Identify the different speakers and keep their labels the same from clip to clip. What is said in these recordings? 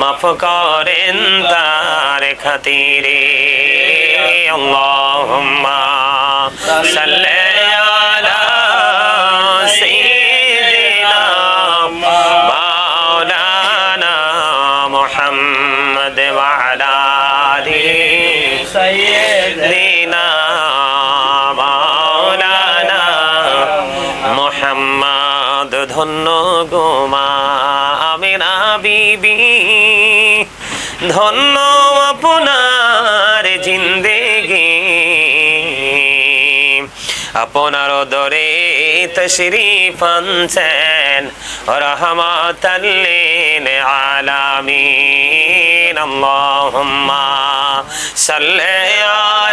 Speaker 1: মাফ করেন তার খাতিরে। আল্লাহুম্মা সাল্লি আলা ধন্য আপনার জিন্দেগি। আপনার দরে তশরিফ আনছেন রহমতাল্লিল আলামিন। আল্লাহুম্মা সাল্লি আলা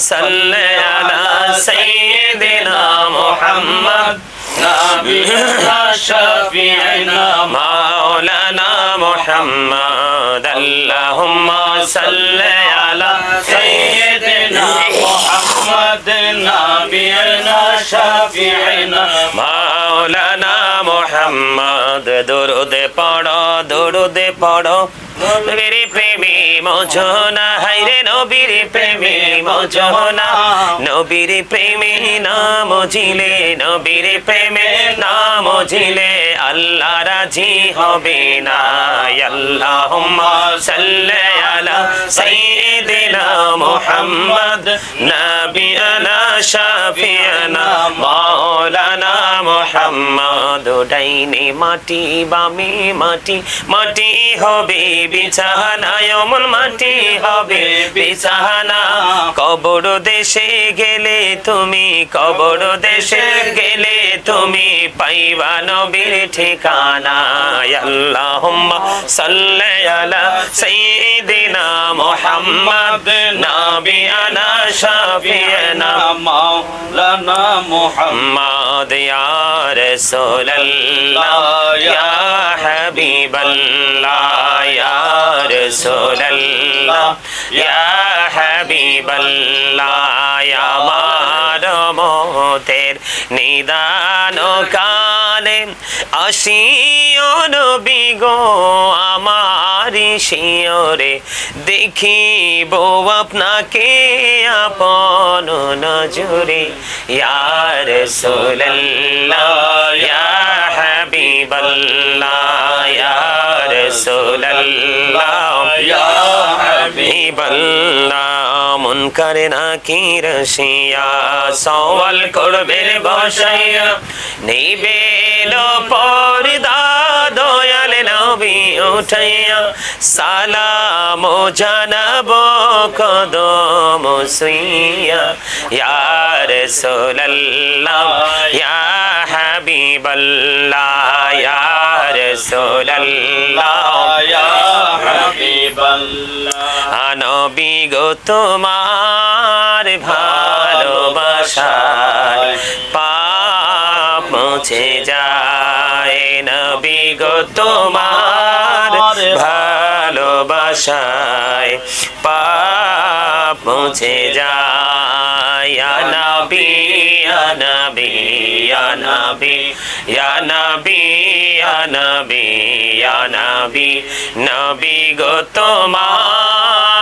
Speaker 1: صل على سيدنا محمد
Speaker 2: نبينا شفيعنا
Speaker 1: مولانا محمد اللهم صل على
Speaker 2: سيدنا محمد نبينا شفيعنا
Speaker 1: مولانا محمد درود پڑھو درود پڑھو নবীর প্রেমী মোজনা হাইরে নবীর নবীর নাম জিলে, নবীর নাম জিলে, আল্লাহ রাজি হবে না। আল্লাহুম্মা মুহাম্মদ, নাবিয়ানা শাফিয়ানা, মাওলানা ডাইনে মাটি বামে মাটি। মাটি হবে বিছানা অমন মাটি হবে বিছানা। কবর দেশে গেলে তুমি কবর দেশে গেলে তুমি পাইবা নবীর ঠিকানা আল্লাহ সাল্লে আলা সাইয়্যিদিনা মুহাম্মদ নবী আনা
Speaker 2: শাফিয়ানা মাওলানা
Speaker 1: মুহাম্মদ ইয়া رسول الله يا حبيب الله يا رسول الله يا حبيب الله يا مارموتر نيدانو كان পারে আসিও নবী গো আমার শিওরে দেখিব আপনাকে আপন নজরে। ইয়ার সোল্লাহ হাবিবাল্লাহ ইয়ার সোল্লাহ হাবিবাল্লাহ। করে নাকি রসিয়া সওয়াল করবে বসাইয়া। নিবেল পর্দা দয়াল নবী উঠাইয়া। সালাম জানাব কদম সুইয়া। ইয়ার সোলাল্লাহ ইয়া হাবিবাল্লাহ,
Speaker 2: ইয়া
Speaker 1: নবী গো তোমার ভালোবাসায় পাপ মুছে যায়। নবী গো তোমার ভালোবাসায় পাপ মুছে যায়। নবী নবী নবী নবী নবী নবী। নবী গো তোমার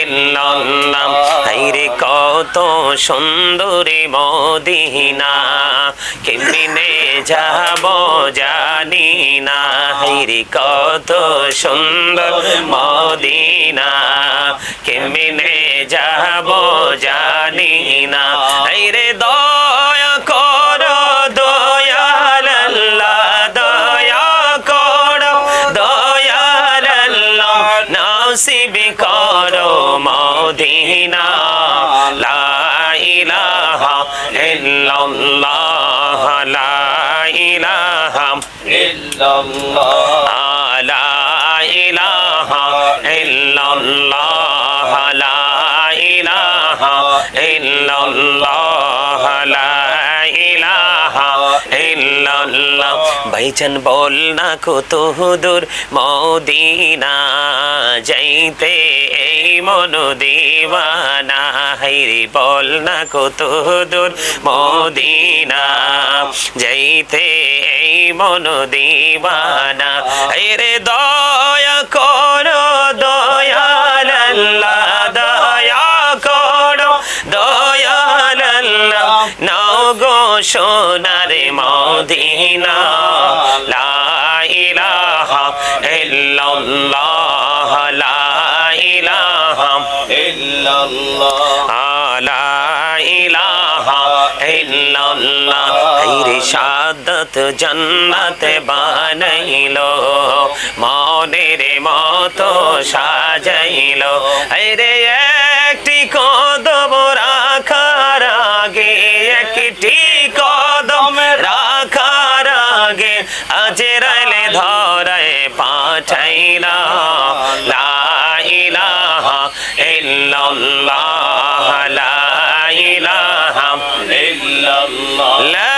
Speaker 1: ইল্লাল্লাহ। কত সুন্দরী মদিনা, কেমনে যাব জানি না। হাইরে কত সুন্দর মদিনা, কেমনে যাব জানি না। হাইরে দয়া মদিনা লা ইলাহা ইল্লাল্লাহ লা ইলাহা
Speaker 2: ইল্লাল্লাহ।
Speaker 1: লা ইলাহা ইল্লাল্লাহ লা ইলাহা ইল্লাল্লাহ লা ইলাহা ইল্লাল্লাহ বল না কত দূর মদিনা যাইতে এই মন দিওয়ানা। হাইরে বল না কত দূর মদিনা যাইতে এই মন দিওয়ানা। হাইরে দয়া মদিনা লা ইলাহা ইল্লাল্লাহ লা ইলাহা
Speaker 2: ইল্লাল্লাহ।
Speaker 1: লা ইলাহা ইল্লাল্লাহ। হাইরে শাহাদাত জান্নাত বানাইলো মনের মতো সাজাইলো। হাইরে আগে আজ রাইলে ধরায় পাঠাইলা লা ইলাহা ইল্লাল্লাহ লা ইলাহা
Speaker 2: ইল্লাল্লাহ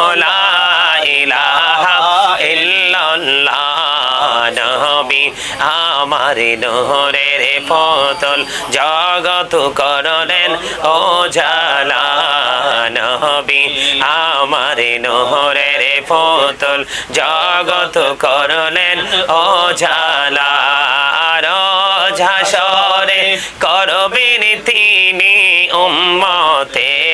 Speaker 1: নবী আমার নহরের পতল জগত করলেন। ও জালা নবী, আমার নহরের পতল জগত করলেন। ও জালা ঝাসরে করবেন তিনি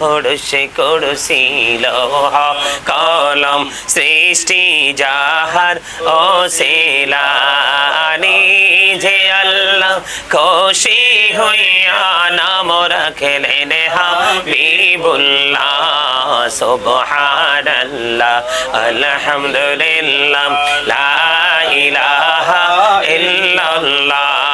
Speaker 1: আহড়সে করছিল কলম সৃষ্টি যাহার ও সেলানি যে আল্লাহ খুশি হইয়া নাম রাখলেন হাবিবুল্লাহ। সুবহানাল্লাহ, আলহামদুলিল্লাহ, লা ইলাহা ইল্লাল্লাহ।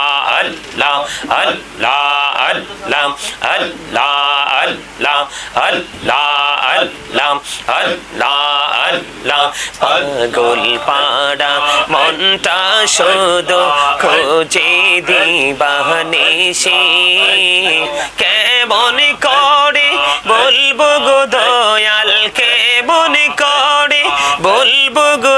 Speaker 1: পাগল পাড়া, মনটা শুধু খোঁজে দিবানিসি কেমন করে বলব গো দয়াল, কেমন করে বলব গো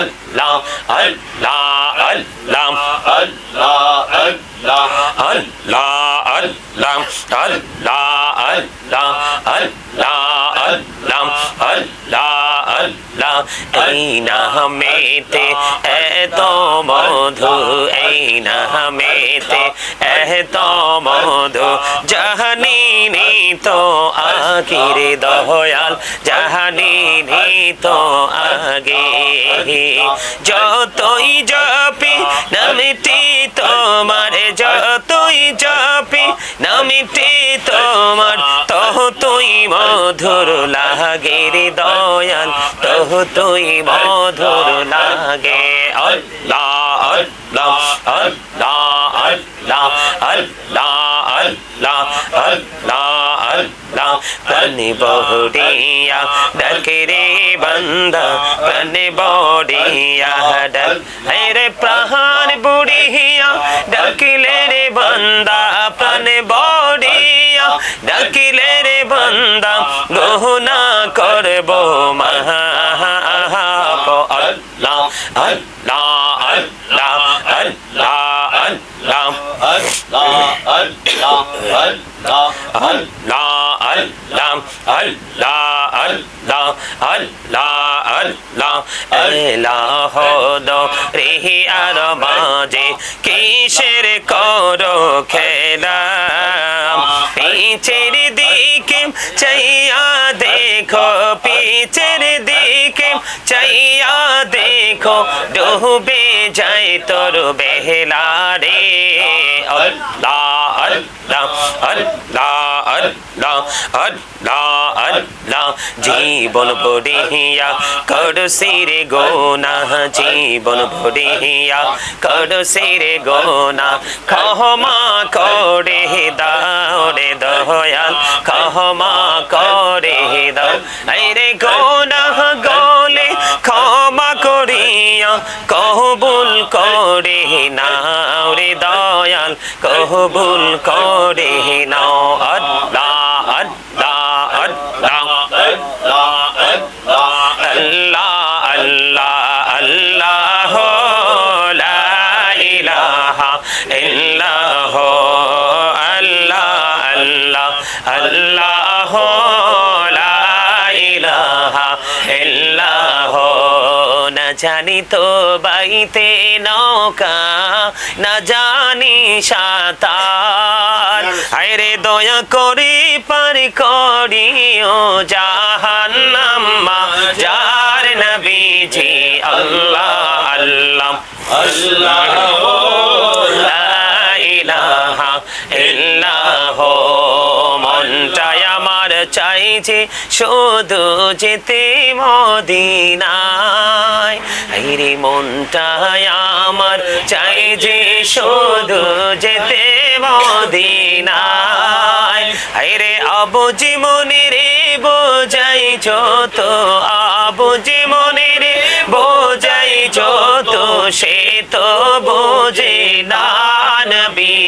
Speaker 1: আল্লাহ আল্লাহ আল্লাহ
Speaker 2: আল্লাহ আল্লাহ
Speaker 1: আল্লাহ এত মধু এই নামেতে এত মধু জাহানিনি তো আখির দহয়াল জাহানিনি তো আগে। যতই জপি, নামটি তোমার, যতই জপি, নামটি তোমার তহ তুই মধুর লাগে রে দয়াল তহ তুই মধুর লাগে। আল্লাহ আল্লাহ আল্লাহ আল্লাহ আল্লাহ बंदा बन बोडिया डक रे बंदा बन बोडिया डक हरे प्रहान बुढ़िया डक ले रे बंदा बन बोडिया डक ले रे बंदा गहना करबो महा अल्लाह अल्लाह لا لا لا
Speaker 2: لا আল্লাহ আল্লাহ
Speaker 1: আল্লাহ আল্লাহ আল্লাহ। এলাহ রেহি আর মাঝে কিসের করো খেলা? পিছের দিকে চাইয়া দেখো পিছের দিকে চাইয়া দেখো, ডুবে যায় তোর বেহলা রে। আল্লাহ। আল্লাহ আল্লাহ আল্লাহ আল্লাহ আল্লাহ জীবন ভরিয়া কর সিরে গোনা জীবন ভরিয়া কর সিরে গোনা ক্ষমা করে দাও রে দয়াল ক্ষমা করে দাও রে গোনা গলে ক্ষমা করিয়া কবুল কবুল করে নাও আল্লাহ আল্লাহ আল্লাহ
Speaker 2: আল্লাহ আল্লাহ
Speaker 1: আল্লাহ লা ইলাহা ইল্লাহ আল্লাহ আল্লাহ আল্লাহ জানি তো বাইতে নৌকা না জানি সাঁতার। আরে দয়া করে পার করিও জাহান্নামা যার নবীজি আল্লাহ আল্লাহ।
Speaker 2: আল্লাহ।
Speaker 1: ইলাহা ইল্লাহ মনটাই চাইছে শুধু যেতে মদিনায়। আইরে মনটাই আমার চাইছে শুধু যেতে মদিনায়। আইরে আবুজি মনে রে বোঝাই যত আবুজি মনে রে বোঝাই যত, সে তো বোঝে না।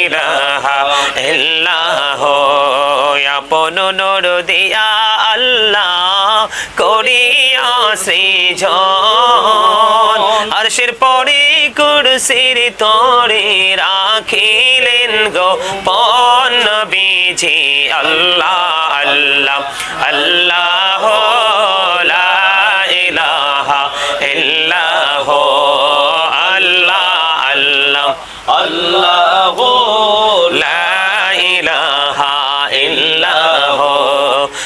Speaker 1: ইলাহা ইল্লাহ, আপন নর দিয়া আল্লাহ করিয়া পরে কুরসির রাখিলেন গো পন আল্লাহ আল্লাহ আল্লাহ আল্লাহ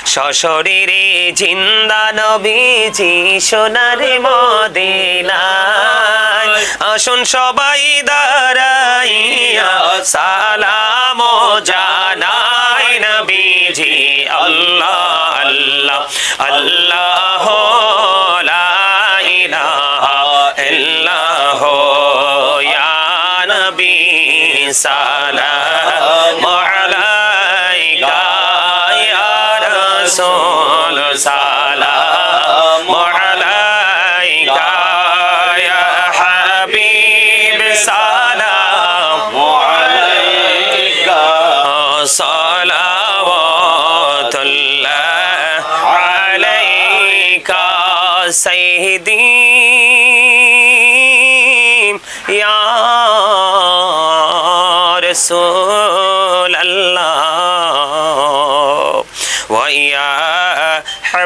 Speaker 1: সশরীরে জিন্দা নবীজি, সোনার মদিনায়। আসুন সবাই দাঁড়াইয়া সালাম জানাই নবীজি। আল্লাহ আল্লাহ আল্লাহ সালাম আলাইকা ইয়া রাসূল সালাম আলাইকা ইয়া হাবিব সালাম
Speaker 2: আলাইকা
Speaker 1: সালাওয়াতুল্লাহ আলাইকা সাইয়্যিদি ইয়া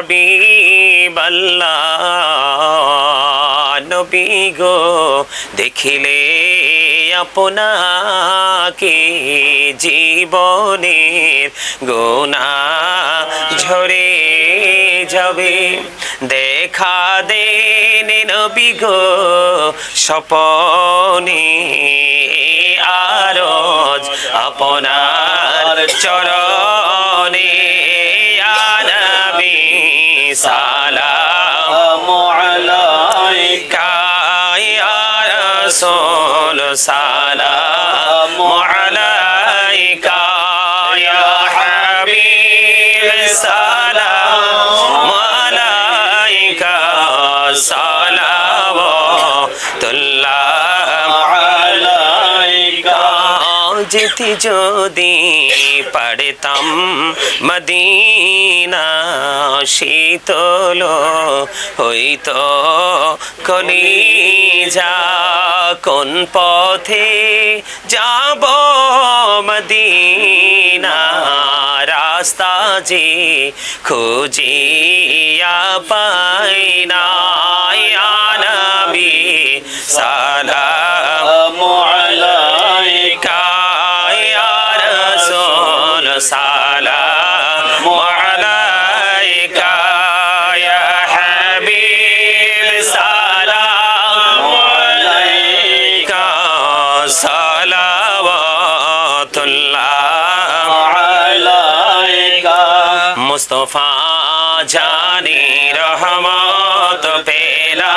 Speaker 1: হাবিব নবী গো দেখিলে আপনাকে জীবনের গোনা ঝরে যাবে। দেখা দেন নবী গো স্বপনে আরজ আপনার চরণ সালাম।
Speaker 2: আলাইকা
Speaker 1: ইয়া
Speaker 2: রাসূল
Speaker 1: যেতে যদি পারতাম, মদিনা শীতল হইতো। কলিজা কোন পথে যাব মদিনা? রাস্তা যে খুঁজিয়া পাই না ইয়া رسول سلام عليك يا حبيب سلام عليك صلوات الله
Speaker 2: আলাইকা
Speaker 1: মুস্তফা জানি রহমত পেলা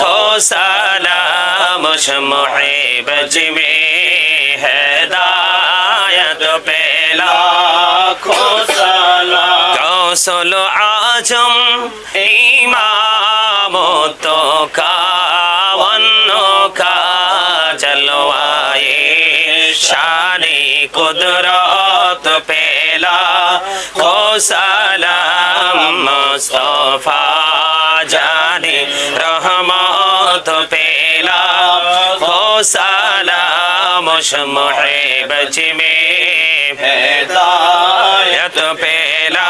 Speaker 1: খো সালাম শমহে বজমে হেদায়ত পেলা
Speaker 2: লাখো সালাম
Speaker 1: কৌশল আজম ইমাম তো কাওয়ান্ন কা জলওয়ায়ে শানে কুদরত পেলা খো সালাম মুস্তফা জানে রহমত পেলা খো সালাম শমহে বজমে
Speaker 2: হেদায়ত
Speaker 1: পেলা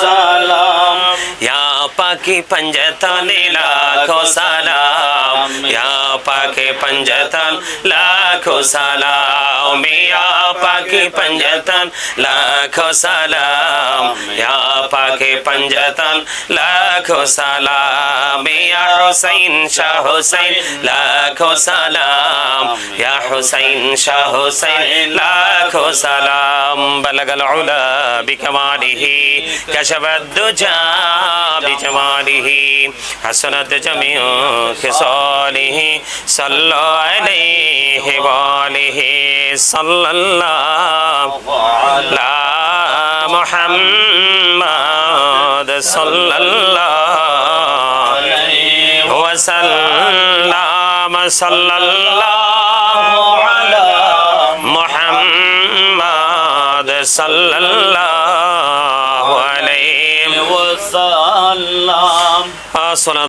Speaker 2: সালাম
Speaker 1: ইয়া পাকি পঞ্জতলি লাখো সালাম सलाम या पाके पंजतन लाखो सलाम या पाके पंजतन लाखो सलाम या पाके पंजतन लाखो सलाम या हुसैन शाह हुसैन लाखो सलाम या हुसैन शाह हुसैन लाखो सलाम بلغ العلا بكماله كشف الدجى بجماله حسنت جميع وآله صلى عليه وآله صلى الله على محمد صلى الله وسلم صلى الله على محمد صلى الله